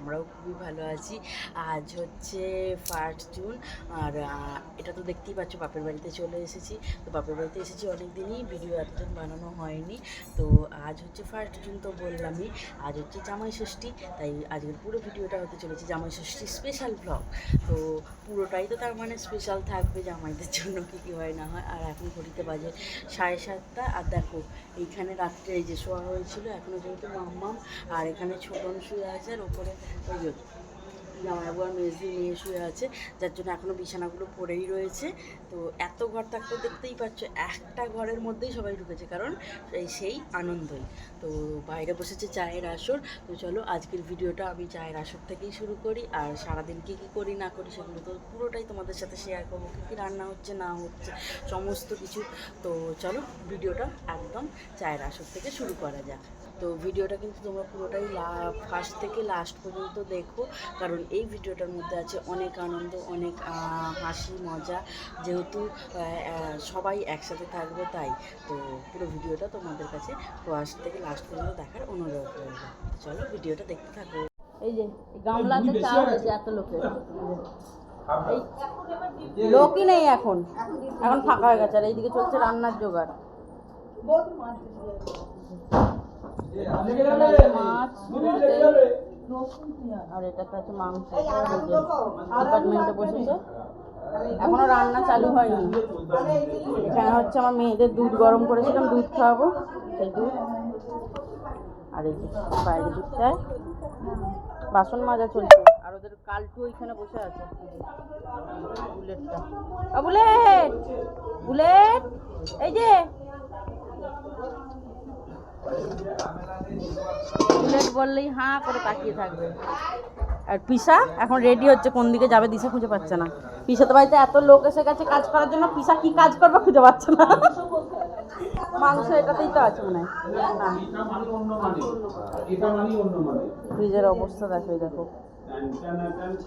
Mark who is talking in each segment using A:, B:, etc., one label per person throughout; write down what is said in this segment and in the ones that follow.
A: আমরাও খুবই ভালো আছি। আজ হচ্ছে ফার্স্ট জুন আর এটা তো দেখতেই পাচ্ছ বাপের বাড়িতে চলে এসেছি। তো বাপের বাড়িতে এসেছি অনেক দিনই ভিডিও এতদিন বানানো হয়নি। তো আজ হচ্ছে ফার্স্ট জুন তো বললামই, আজ হচ্ছে জামাই ষষ্ঠী, তাই আজকের পুরো ভিডিওটা হতে চলেছে জামাই ষষ্ঠী স্পেশাল ব্লগ তো পুরোটাই তো তার মানে স্পেশাল থাকবে জামাইদের জন্য, কী কী হয় না হয়। আর এখন ঘড়িতে বাজে সাড়ে সাতটা, আর দেখো এইখানে রাত্রে এই যে শোয়া হয়েছিল এখনও যেহেতু মাম্মাম, আর এখানে ছোটন শুয়ে আছে, আর ওপরে ওই জামাইবাবু আর মেজদি নিয়ে শুয়ে আছে, যার জন্য এখনও বিছানাগুলো পড়েই রয়েছে। তো এত ঘর থাকতে দেখতেই পাচ্ছ, একটা ঘরের মধ্যেই সবাই ঢুকেছে, কারণ সেই আনন্দই। তো বাইরে বসেছে চায়ের আসর, তো চলো আজকের ভিডিওটা আমি চায়ের আসর থেকেই শুরু করি, আর সারাদিন কী কী করি না করি সেগুলো তো পুরোটাই তোমাদের সাথে শেয়ার করব, কী কী রান্না হচ্ছে, না হচ্ছে, সমস্ত কিছু। তো চলো ভিডিওটা একদম চায়ের আসর থেকে শুরু করা যাক। তো ভিডিওটা কিন্তু তোমরা পুরোটাই ফার্স্ট থেকে লাস্ট পর্যন্ত দেখো। কারণ এই ভিডিওটার মধ্যে আছে অনেক আনন্দ অনেক আহ, হাসি মজা। যেহেতু আহ, আহ, সবাই একসাথে থাকবে তাই। তো পুরো ভিডিওটা তোমাদের কাছে ফার্স্ট থেকে লাস্ট পর্যন্ত দেখার অনুরোধ রইল। চলো ভিডিওটা দেখতে থাকো। এই যে গামলাতে চা হয়েছে এত লোকের। লোকই নেই এখন। এখন ফাঁকা হয়ে গেছে আর এইদিকে চলছে রান্নার জোগাড়। মাছ আর এটাতে আছে মাংস ডিপার্টমেন্টে বসেছে এখনও রান্না চালু হয়নি। এখানে হচ্ছে আমার মেয়েদের দুধ গরম করেছিলাম, দুধ খাওয়াবো। সেই দুধ। আর এই বাইরে দুধ চায় বাসন মাজা চলছে। আর ওদের কালটু ওইখানে বসে আছে। বুলেটটা। বুলেট! বুলেট! এই যে বুলেট বললেই হাঁ করে তাকিয়ে থাকবে। আর পিসা এখন রেডি হচ্ছে কোন দিকে যাবে দিশা খুঁজে পাচ্ছে না। পিসা তো বাড়িতে এত লোক এসে গেছে কাজ করার জন্য পিসা কি কাজ করবে খুঁজে পাচ্ছে না। মাংস এটাতেই তো আছে মনে হয়। না। ফ্রিজের অবস্থা দেখো দেখো।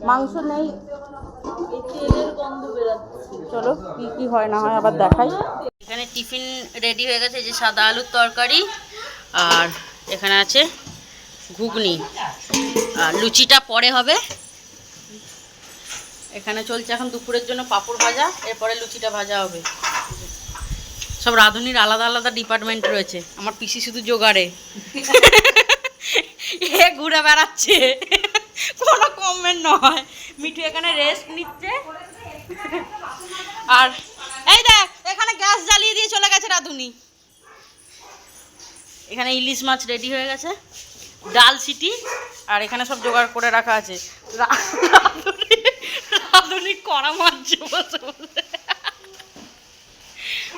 A: মাংস নেই। চলো কি কি হয় না হয় আবার দেখাই। এখানে টিফিন রেডি হয়ে গেছে যে সাদা আলুর তরকারি আর এখানে আছে ঘুগনি। আর লুচিটা পরে হবে। এখানে চলছে এখন দুপুরের জন্য পাঁপড় ভাজা, এরপরে লুচিটা ভাজা হবে। সব রাঁধুনির আলাদা আলাদা ডিপার্টমেন্ট রয়েছে। আমার পিসি শুধু জোগাড়ে। এ ঘুরে বেড়াচ্ছে। কোনো কমেন্ট নয়। মিঠু এখানে রেস্ট নিচ্ছে। আর এই দেখ, এখানে গ্যাস জ্বালিয়ে দিয়ে চলে গেছে রাঁধুনি। এখানে ইলিশ মাছ রেডি হয়ে গেছে, ডাল সিটি, আর এখানে সব জোগাড় করে রাখা আছে। রাঁধুনি কড়া বসে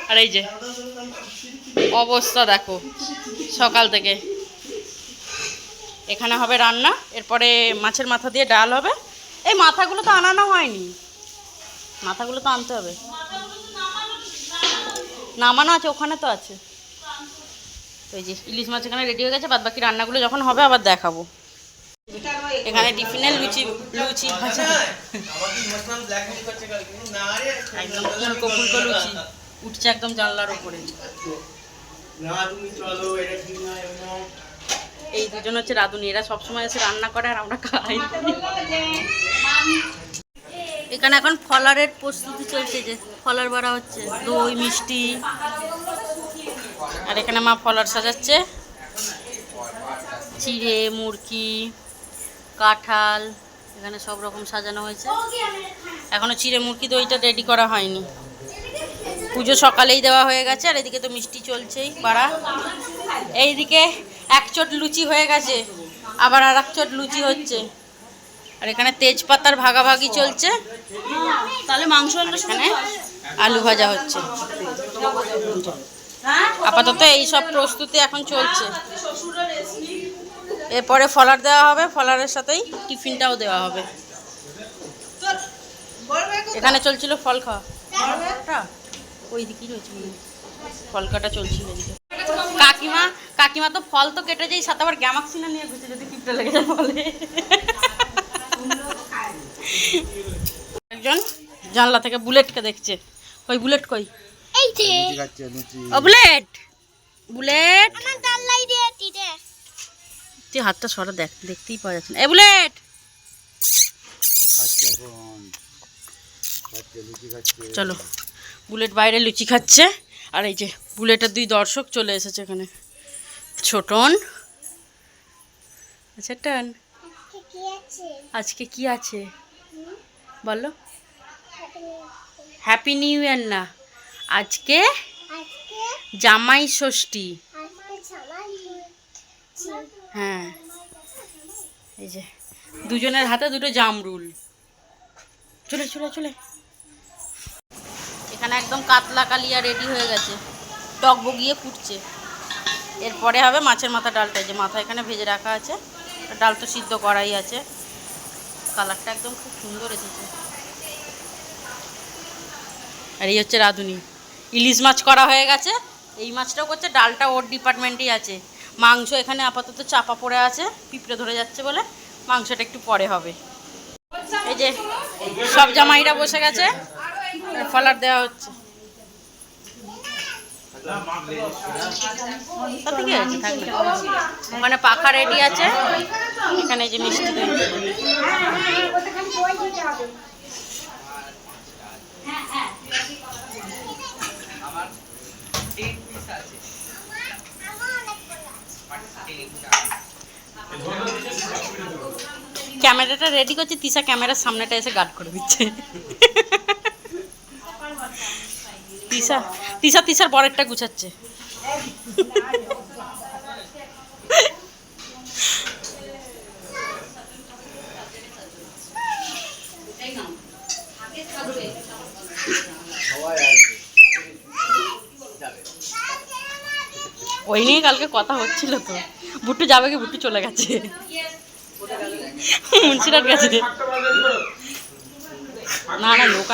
A: আর এই যে, অবস্থা দেখো, সকাল থেকে। এখানে হবে রান্না, এরপরে মাছের মাথা দিয়ে ডাল হবে। এই মাথাগুলো তো আনানো হয়নি। মাথাগুলো তো আনতে হবে। নামানো আছে, ওখানে তো আছে। তো এই যে ইলিশ মাছ এখানে রেডি হয়ে গেছে বাদ বাকি রান্নাগুলো যখন হবে আবার দেখাবো। এখানে টিফিনের লুচি লুচি। একদম ফুলকো লুচি। উঠছে একদম জানলার উপরে। এই দুজন হচ্ছে রাঁধুনি, এরা সবসময় এসে রান্না করে আর আমরা খাই। এখানে এখন ফলারের প্রস্তুতি চলছে যে, ফলার বাড়া হচ্ছে, দই, মিষ্টি। আর এখানে মা ফলার সাজাচ্ছে। চিড়ে মুরকি কাঁঠাল এখানে সব রকম সাজানো হয়েছে। এখনও চিড়ে মুরকি দইটা রেডি করা হয়নি। পুজো সকালেই দেওয়া হয়ে গেছে আর এদিকে তো মিষ্টি চলছেই পাড়া। এইদিকে এক চট লুচি হয়ে গেছে আবার আর এক চট লুচি হচ্ছে। আর এখানে তেজপাতার ভাগাভাগি চলছে। তাহলে মাংস এখানে আলু ভাজা হচ্ছে। আপাতত এই সব প্রস্তুতি এখন চলছে। এরপরে ফলার দেওয়া হবে ফলারের সাথেই টিফিনটাও দেওয়া হবে। এখানে চলছিল ফল খাওয়া। ওই দিকেই রয়েছে ফল কাটা চলছিল এদিকে। কাকিমা কাকিমা তো ফল তো কেটে যাই সাথে আবার গ্যামাক্সিনা নিয়ে ঘুরছে যদি কিপটে লেগে যায় ফলে। একজন জানলা থেকে বুলেটকে দেখছে। ওই বুলেট কই? ও বুলেট। বুলেট।
B: আমার গাল্লাই দিয়ে
A: তুই হাতটা সরা দেখ দেখতেই পাওয়া যাচ্ছে না। বুলেট। চলো বুলেট বাইরে লুচি খাচ্ছে। আর এই যে বুলেটের দুই দর্শক চলে এসেছে এখানে। ছোটন আচ্ছা টান। আজকে কি আছে? বলো। হ্যাপি নিউ ইয়ার না। আজকে জামাই ষষ্ঠী। হ্যাঁ। এই যে দুজনের হাতে দুটো জামরুল। চলে চলে চলে। এখানে একদম কাতলা কালিয়া রেডি হয়ে গেছে। টক বগিয়ে ফুটছে। এরপরে হবে মাছের মাথা ডালটা। এই যে মাথা এখানে ভেজে রাখা আছে। ডাল তো সিদ্ধ করাই আছে। কালারটা একদম খুব সুন্দর এসেছে। আর এই হচ্ছে রাঁধুনি। ইলিশ মাছ করা হয়ে গেছে। এই মাছটাও করছে, ডালটা ওর ডিপার্টমেন্টেই আছে। মাংস এখানে আপাতত চাপা পড়ে আছে, পিঁপড়ে ধরে যাচ্ছে বলে। মাংসটা একটু পরে হবে। এই যে, সব জামাইরা বসে গেছে ফলার দেওয়া হচ্ছে। ওখানে পাখা রেডি আছে। এখানে যে মিষ্টি ক্যামেরাটা রেডি করছে, তিশা ক্যামেরার সামনেটা এসে গার্ড করে দিচ্ছে। তিশা তিশা, তিশার পরেরটা গুছাচ্ছে। ওই নিয়ে কালকে কথা হচ্ছিল তো। বুট্টু যাবে কি, বুট্টু চলে গেছে। মুন্সিরাট গেছে না না লোক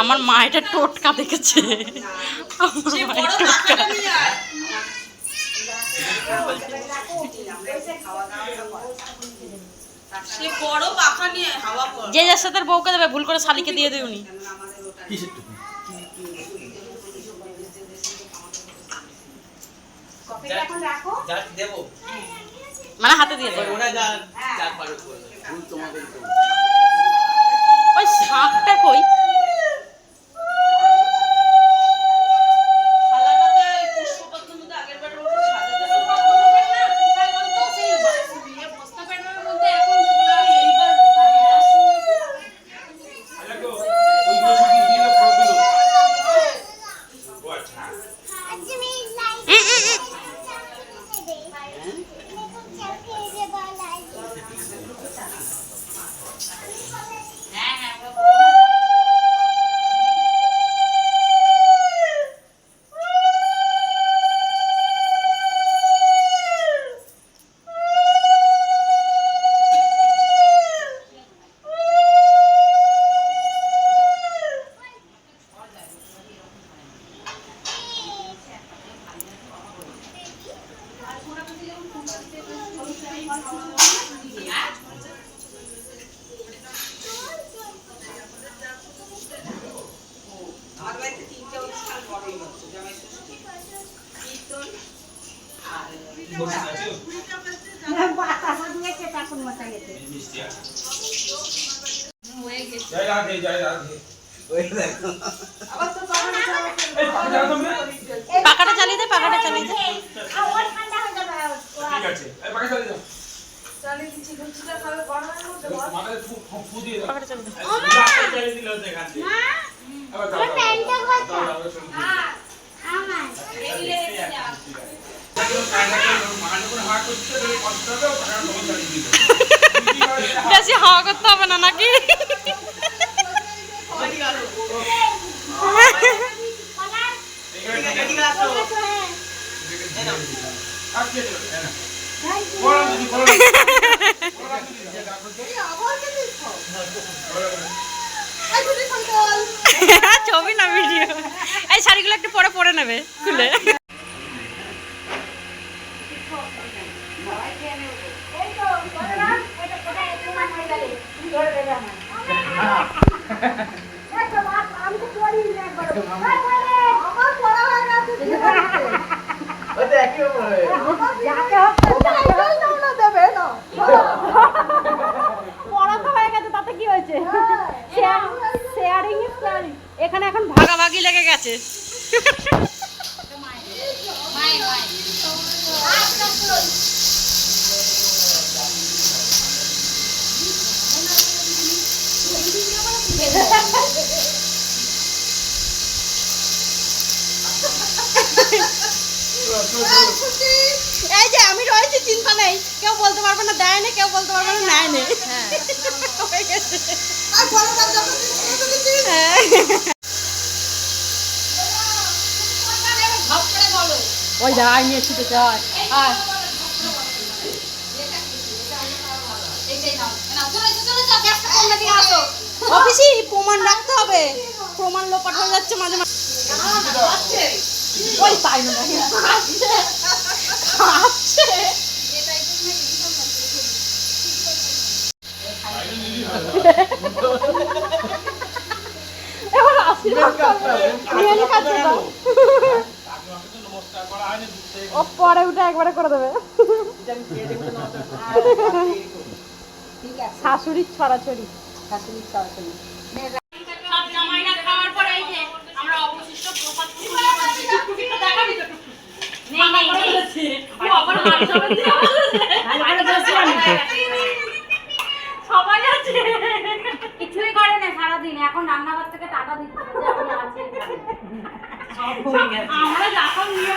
A: আমার মা এটা টোটকা দেখেছে। আমার টোটকা।
C: সে বড় পাখা নিয়ে হাওয়া কর।
A: যে যার সাথে বউকে দেবে ভুল করে শালিকে দিয়ে দেউনি
C: দেবো।
A: মানে হাতে দিয়ে দেবে।
C: ওরা যা চার পারে
B: ফুল তোমাদের তো
A: ওই শাঁখটা কই? বেশি হাওয়া করতে হবে না নাকি?
D: এখানে-
C: এদিকে
A: ছবি না ভিডিও এই শাড়িগুলো একটু পরে পরে নেবে খুলে। পড়াতে হয়ে গেছে তাতে কি হয়েছে শেয়ারিং ইজ শেয়ারিং এখানে এখন লেগে গেছে। এই যে আমি রয়েছি চিন্তা নেই। কেউ বলতে পারবে না দেয় না কেউ বলতে পারবে না নেয় নেই হয়ে। ওই যা আই নিয়ে ছুটে চল আয় অফিসে প্রমাণ রাখতে হবে। প্রমাণ লোপাট হয়ে যাচ্ছে মাঝে মাঝে। ওই তাই না খাচ্ছে খাচ্ছে এবার আশীর্বাদ করবে বিরিয়ানি খাচ্ছে তো
E: নমস্কার করা হয়নি, দূর থেকে
A: ও পরে উঠে একবারে করে দেবে। শাশুড়ির ছড়াছড়ি। শাশুড়ির ছড়াছড়ি
F: সবাই আছে
G: কিছুই করে না সারাদিন। এখন রান্নাঘর থেকে টাকা দিচ্ছে। যে আমি
F: আমরা যখন নিয়ে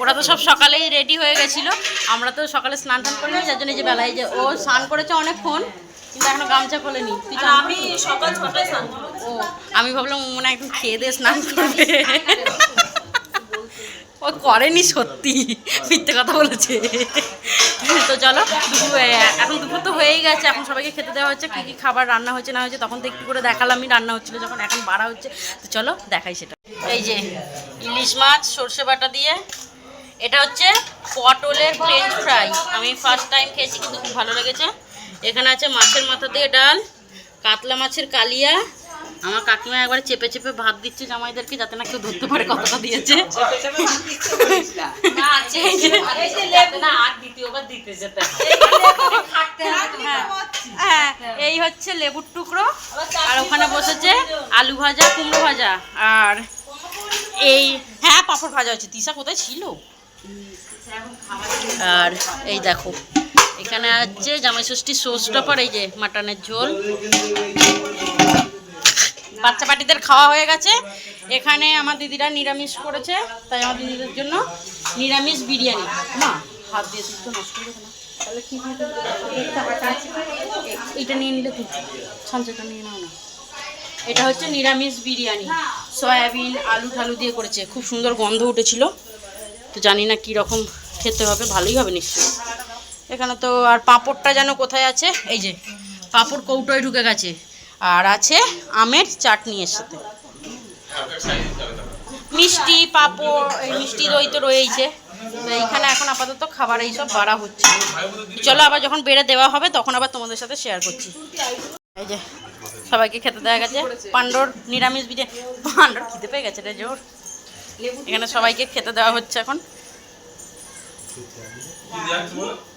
A: ওরা তো সব সকালেই রেডি হয়ে গেছিল। আমরা তো সকালে স্নান টান করিনি যার জন্য যে বেলায় যে ও স্নান করেছে অনেকক্ষণ কিন্তু এখনও গামছা খোলেনি।
F: আমি সকাল ছটায় স্নান
A: ও আমি ভাবলাম মনে হয় একটু খেয়ে দিয়ে স্নান করবে। ও করেনি সত্যি মিথ্যে কথা বলেছে। তো চলো এখন দুপুর তো হয়েই গেছে এখন সবাইকে খেতে দেওয়া হচ্ছে কী কী খাবার রান্না হচ্ছে না হচ্ছে তখন তো একটু করে দেখালামই রান্না হচ্ছিল যখন এখন বাড়া হচ্ছে। তো চলো দেখাই সেটা। এই যে ইলিশ মাছ সর্ষে বাটা দিয়ে এটা হচ্ছে পটলের প্লেন ফ্রাই আমি ফার্স্ট টাইম খেয়েছি কিন্তু খুব ভালো লেগেছে। এখানে আছে মাছের মাথা দিয়ে ডাল কাতলা মাছের কালিয়া। আমার কাকিমা একবারে চেপে চেপে ভাত দিচ্ছে জামাইদেরকে যাতে না কেউ ধরতে পারে কতটা দিয়েছে।
F: না, আছে, এই যে- এই যে লেবু। না, আর দ্বিতীয়বার দিতে যেতে হয়।
A: হ্যাঁ এই হচ্ছে লেবুর টুকরো। আর ওখানে বসেছে আলু ভাজা কুমড়ো ভাজা। আর এই হ্যাঁ পাঁপড় ভাজা হচ্ছে তিসা কোথায় ছিল? আর এই দেখো, এখানে আছে জামাই ষষ্ঠী সোস টপার এই যে মাটনের ঝোল। বাচ্চা পাটিদের খাওয়া হয়ে গেছে। এখানে আমার দিদিরা নিরামিষ করেছে, তাই আমার দিদিদের জন্য নিরামিষ বিরিয়ানি। মা, হাত দিয়ে তো নষ্ট না। তাহলে কি এটা নিয়ে নিলে তুই সঞ্চয়টা নিয়ে নাও না। এটা হচ্ছে নিরামিষ বিরিয়ানি। সয়াবিন, আলু ঠালু দিয়ে করেছে। খুব সুন্দর গন্ধ উঠেছিল। তো জানি না কী রকম খেতে হবে, ভালোই হবে নিশ্চয়ই। এখানে তো আর পাঁপড়টা যেন কোথায় আছে, এই যে, পাঁপড় কৌটোয় ঢুকে গেছে। আর আছে আমের চাটনি এর সাথে। মিষ্টি, পাঁপড়, এই মিষ্টি দই তো রয়েইছে। তো এইখানে এখন আপাতত খাবার এইসব বাড়া হচ্ছে। চলো আবার যখন বেড়ে দেওয়া হবে, তখন আবার তোমাদের সাথে শেয়ার করছি। এই যে, সবাইকে খেতে দেওয়া গেছে। পাণ্ডর নিরামিষ বিরিয়ানি পাণ্ডর খেতে পেয়ে গেছে রে জোর। এখানে সবাইকে খেতে দেওয়া হচ্ছে এখন।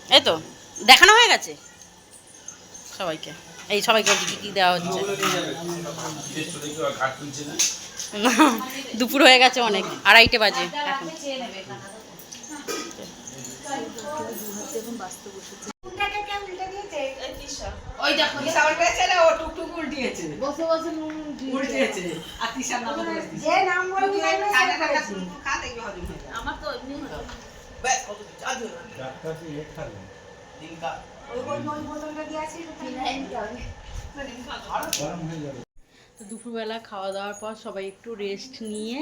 A: এই তো দেখানো হয়ে গেছে? সবাইকে এই সবাইকে কি কি দেওয়া হচ্ছে? দুপুর হয়ে গেছে অনেক আড়াইটে বাজে এখন।
C: ওই দেখো তিশা আমার হয়ে তো এমনি ব্যাস কত আজু
B: ডাক্তারকে এ খাবে।
C: দিনকা
G: ওই ওই ওই বোতলটা দিয়ে আসি
B: গরম হয়ে যাবে।
A: তো দুপুরবেলা খাওয়া দাওয়ার পর সবাই একটু রেস্ট নিয়ে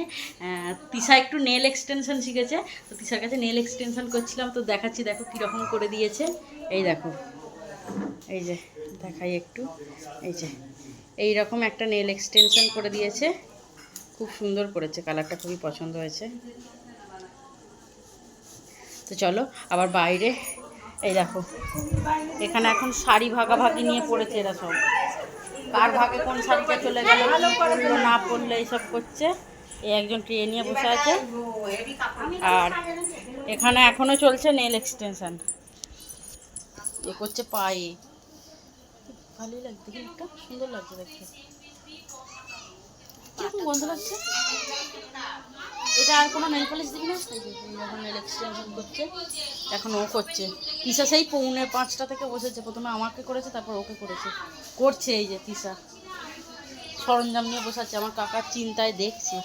A: তিশা একটু নেল এক্সটেনশন শিখেছে। তো তিশার কাছে নেল এক্সটেনশন করছিলাম তো দেখাচ্ছি দেখো কীরকম করে দিয়েছে। এই দেখো। এই যে দেখাই একটু। এই যে এই রকম একটা নেল এক্সটেনশন করে দিয়েছে। খুব সুন্দর করেছে কালারটা খুবই পছন্দ হয়েছে। তো চলো, আবার বাইরে। এই দেখো, এখানে এখন শাড়ি ভাগাভাগি নিয়ে পড়েছে এরা সব। কার ভাগে কোন শাড়িটা চলে গেল, না পড়লে এইসব করছে। এই একজন ট্রেন নিয়ে বসে আছে। আর এখানে এখনও চলছে নেল এক্সটেনশন এ করছে পায়ে। ভালোই লাগছে সুন্দর লাগছে দেখতে। কীরকম গন্ধ লাগছে? এটা আর কোনো নেল পলিশ দিবি না? নেল এক্সটেনশন করছে। এখন ও করছে। তিশা সেই পৌনে পাঁচটা থেকে বসেছে। প্রথমে আমাকে করেছে, তারপর ওকে করেছে। করছে এই যে তিশা। সরঞ্জাম নিয়ে বসে আছে আমার কাকার চিন্তায় দেখছে।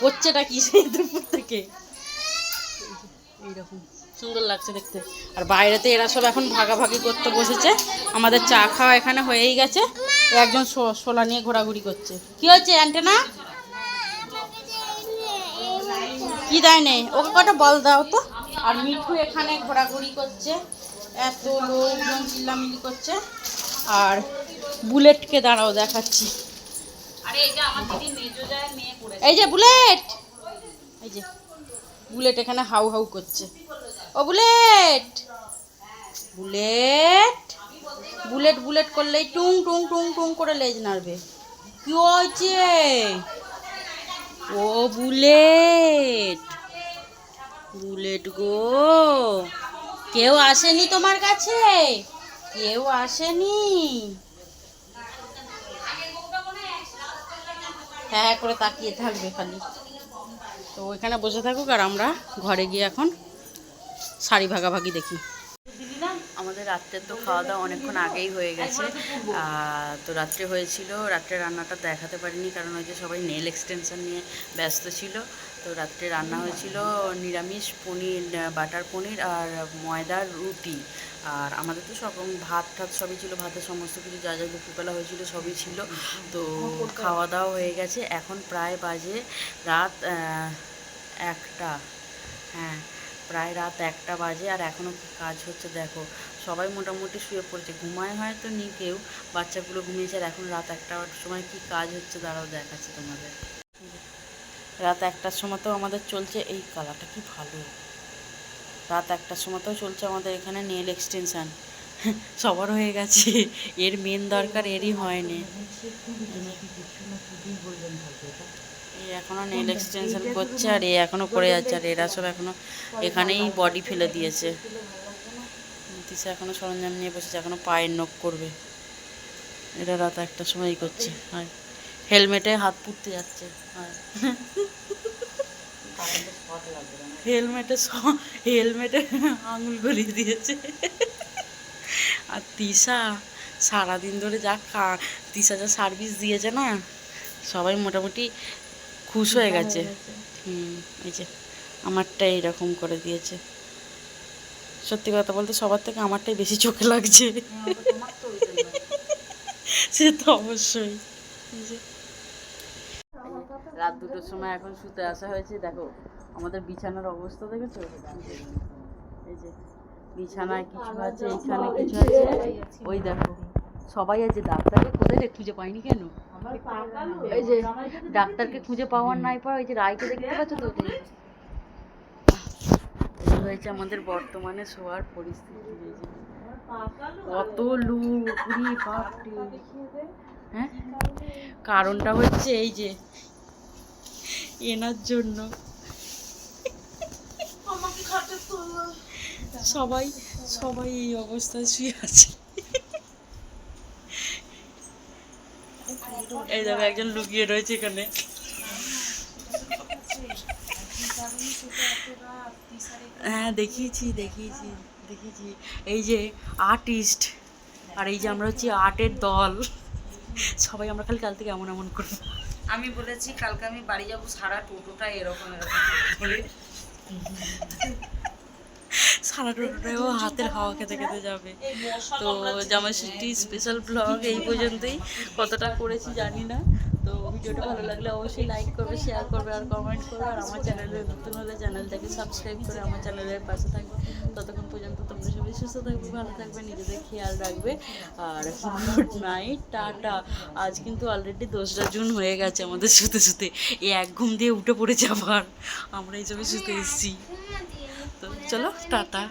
A: করছেটা কি সেই দুপুর থেকে? এইরকম। সুন্দর লাগছে দেখতে। আর বাইরেতে এরা সব এখন ভাগাভাগি করতে বসেছে। আমাদের চা খাওয়া এখানে হয়েই গেছে। একজন শোলা নিয়ে ঘোরাঘুরি করছে। কি হচ্ছে অ্যান্টেনা? কি দেয় নেই। ওকে কটা বল দাও তো। আর মিঠু এখানে ঘোরাঘুরি করছে। এত লোকজন চিল্লামিল্লি করছে। আর বুলেটকে দাঁড়াও দেখাচ্ছি। এই যে বুলেট! এই যে বুলেট এখানে হাউ হাউ করছে। ও বুলেট! বুলেট! বুলেট বুলেট করলেই টুং টুং টুং টুং করে লেজ নাড়বে। কি হয়েছে? ও বুলেট। বুলেট গো। কেউ আসেনি তোমার কাছে? কেউ আসেনি। হ্যাঁ করে তাকিয়ে থাকবে খালি। তো ওইখানে বসে থাকুক আর আমরা ঘরে গিয়ে এখন শাড়ি ভাগাভাগি দেখি। আমাদের রাত্রের তো খাওয়া দাওয়া অনেকক্ষণ আগেই হয়ে গেছে। তো রাত্রে হয়েছিল, রাত্রে রান্নাটা দেখাতে পারিনি কারণ ওই যে সবাই নেল এক্সটেনশন নিয়ে ব্যস্ত ছিল। তো রাত্রে রান্না হয়েছিল নিরামিষ পনির বাটার পনির আর ময়দার রুটি। আর আমাদের তো সব ভাত টাত সবই ছিল, ভাতের সমস্ত কিছু যা যা দুপুরবেলা হয়েছিল সবই ছিল। তো খাওয়া দাওয়া হয়ে গেছে। এখন প্রায় বাজে রাত একটা। হ্যাঁ প্রায় রাত একটা বাজে আর এখনও কি কাজ হচ্ছে দেখো। সবাই মোটামুটি শুয়ে পড়েছে। ঘুমায় হয়তো নি কেউ, বাচ্চাগুলো ঘুমিয়েছে আর এখন রাত একটার সময় কি কাজ হচ্ছে দাঁড়াও দেখাচ্ছে তোমাদের। রাত একটার সময়তেও আমাদের চলছে এই কালারটা কি ভালো। রাত একটার সময়তেও চলছে আমাদের এখানে নেল এক্সটেনশান সবার হয়ে গেছে। এর মেন দরকার এরই হয়নি। এই এখনও নেল এক্সটেনশন করছে আর এ এখনও করে যাচ্ছে আর এরা সব এখনও এখানেই বডি ফেলে দিয়েছে। তিসা এখনও সরঞ্জাম নিয়ে বসেছে, এখনও পায়ের নখ করবে। এরা রাত একটার সময় করছে, হয়। হেলমেটে হাত পুড়তে যাচ্ছে, হয়। হেলমেটে হেলমেটে আঙুল গলিয়ে দিয়েছে। আর তিশা সারাদিন ধরে যা তিশা যা সার্ভিস দিয়েছে না, সবাই মোটামুটি খুশ হয়ে গেছে। হুম এই যে আমারটা এইরকম করে দিয়েছে। সত্যি কথা বলতে সবার থেকে আমারটাই বেশি চোখে লাগছে। সে তো অবশ্যই। রাত দুটোর সময় এখন শুতে আসা হয়েছে দেখো আমাদের বিছানার অবস্থা দেখেছ? এই যে বিছানায় কিছু আছে এখানে কিছু আছে। ওই দেখো সবাই আছে ডাক্তারকে কোথায় খুঁজে পাইনি কেন? এই যে ডাক্তারকে খুঁজে পাওয়ার নাই পাওয়া ওই যে রায়কে দেখতে পাচ্ছ তো? হয়েছে আমাদের বর্তমানে শোয়ার পরিস্থিতি কত উরি বাপরে। হ্যাঁ? কারণটা হচ্ছে এই যে এনার জন্য। সবাই সবাই এই অবস্থায় শুয়ে আছে। এই দেখো, একজন লুকিয়ে রয়েছে এখানে। হ্যাঁ দেখিয়েছি দেখিয়েছি দেখিয়েছি। এই যে আর্টিস্ট আর এই যে আমরা হচ্ছে আর্টের দল। সবাই আমরা খালি কাল থেকে এমন এমন করব।
C: আমি বলেছি, কালকে আমি বাড়ি যাব, সারা টোটোটা এরকম এরকম
A: সারা টোটোটাও হাতের হাওয়া খেতে খেতে যাবে। তো জামা ষষ্ঠী স্পেশাল ব্লগ এই পর্যন্তই। কতটা করেছি জানি না। তো ভিডিওটা ভালো লাগলে অবশ্যই লাইক করবে শেয়ার করবে আর কমেন্ট করবে। আর আমার চ্যানেলে নতুন হলে চ্যানেলটাকে সাবস্ক্রাইব করে আমার চ্যানেলের পাশে থাকবে। ততক্ষণ পর্যন্ত তোমরা সবাই সুস্থ থাকবে, ভালো থাকবে, নিজেদের খেয়াল রাখবে। আর গুড নাইট টাটা। আজ কিন্তু অলরেডি দোসরা জুন হয়ে গেছে আমাদের শুতে শুতে। এই এক ঘুম দিয়ে উঠে পড়েছে আবার। আমরা এইসবে শুতে এসেছি। চলো টাটা।